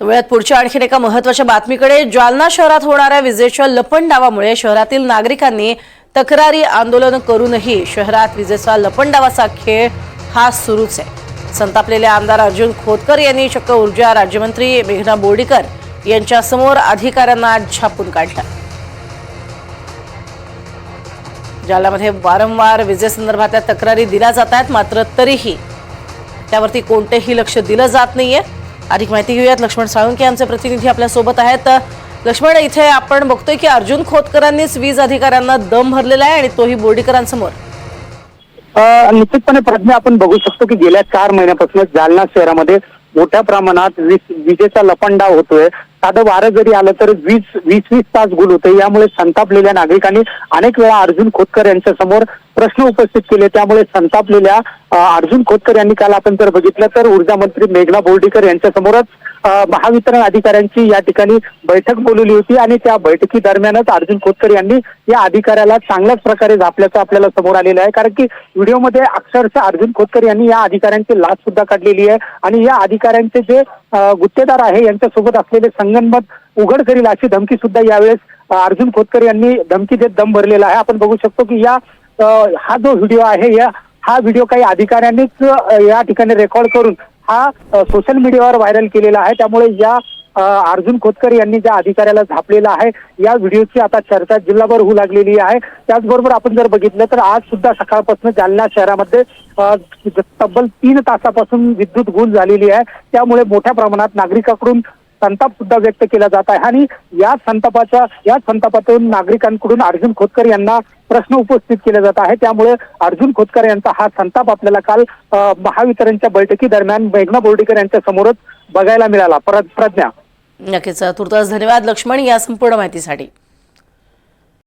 वेळात पुढच्या आणखीन एका महत्त्वाच्या बातमीकडे जालना शहरात होणाऱ्या विजेच्या लपंडावामुळे शहरातील नागरिकांनी तक्रारी आंदोलन करूनही शहरात विजेचा लपंडावाचा खेळ हा सुरूच आहे. संतापलेले आमदार अर्जुन खोतकर यांनी चक्क ऊर्जा राज्यमंत्री मेघना बोर्डीकर यांच्यासमोर अधिकाऱ्यांना झापून काढला. जालनामध्ये वारंवार विजेसंदर्भातल्या तक्रारी दिल्या जात आहेत मात्र तरीही त्यावरती कोणतेही लक्ष दिलं जात नाहीये. अधिक माहिती घेऊयात. लक्ष्मण साळुंके आमचे प्रतिनिधी आपल्यासोबत आहेत. लक्ष्मण इथे आपण बघतोय की अर्जुन खोतकरांनीच वीज अधिकाऱ्यांना दम भरलेला आहे आणि तोही बोर्डीकरांसमोर. निश्चितपणे प्रज्ञा आपण बघू शकतो की गेल्या चार महिन्यापासून जालना शहरामध्ये मोठ्या प्रमाणात वीज विजेचा लपंडाव होतोय. साधं वारं जरी आलं तर वीस वीस वीस तास गुल होते. यामुळे संतापलेल्या नागरिकांनी अनेक वेळा अर्जुन खोतकर यांच्या समोर प्रश्न उपस्थित केले. त्यामुळे संतापलेल्या अर्जुन खोतकर यांनी काल आपण जर बघितलं तर ऊर्जा मंत्री मेघना बोर्डीकर यांच्या समोरच महावितरण अधिकाऱ्यांची या ठिकाणी बैठक बोलवली होती आणि त्या बैठकी दरम्यानच अर्जुन खोतकर यांनी या अधिकाऱ्याला चांगल्याच प्रकारे झापल्याचं आपल्याला समोर आलेलं आहे. कारण की व्हिडिओमध्ये अक्षरशः अर्जुन खोतकर यांनी या अधिकाऱ्यांची लाच सुद्धा काढलेली आहे आणि या अधिकाऱ्यांचे जे गुत्तेदार आहे यांच्यासोबत असलेले संगनमत उघड करील अशी धमकी सुद्धा यावेळेस अर्जुन खोतकर यांनी धमकी देत दम भरलेला आहे. आपण बघू शकतो की या हा जो व्हिडिओ आहे या हा व्हिडिओ काही अधिकाऱ्यांनीच या ठिकाणी रेकॉर्ड करून हा सोशल मीडियावर व्हायरल केलेला आहे. त्यामुळे या अर्जुन खोतकर यांनी ज्या अधिकाऱ्याला झापलेला आहे या व्हिडिओची आता चर्चा जिल्हाभर होऊ लागलेली आहे. त्याचबरोबर आपण जर बघितलं तर आज सुद्धा सकाळपासून जालना शहरामध्ये तब्बल तीन तासापासून विद्युत गुल झालेली आहे. त्यामुळे मोठ्या प्रमाणात नागरिकांकडून संताप सुद्धा व्यक्त केला जात आहे. आणि या संतापाच्या या संतापातून नागरिकांकडून अर्जुन खोतकर यांना प्रश्न उपस्थित केले जात आहे त्यामुळे अर्जुन खोतकर यांचा हा संताप आपल्याला काल महावितरणच्या बैठकी दरम्यान मेघना बोर्डीकर यांच्या समोरच बघायला मिळाला. परत प्रज्ञा. नक्कीच. तुर्तास धन्यवाद. लक्ष्मण या संपूर्ण माहितीसाठी.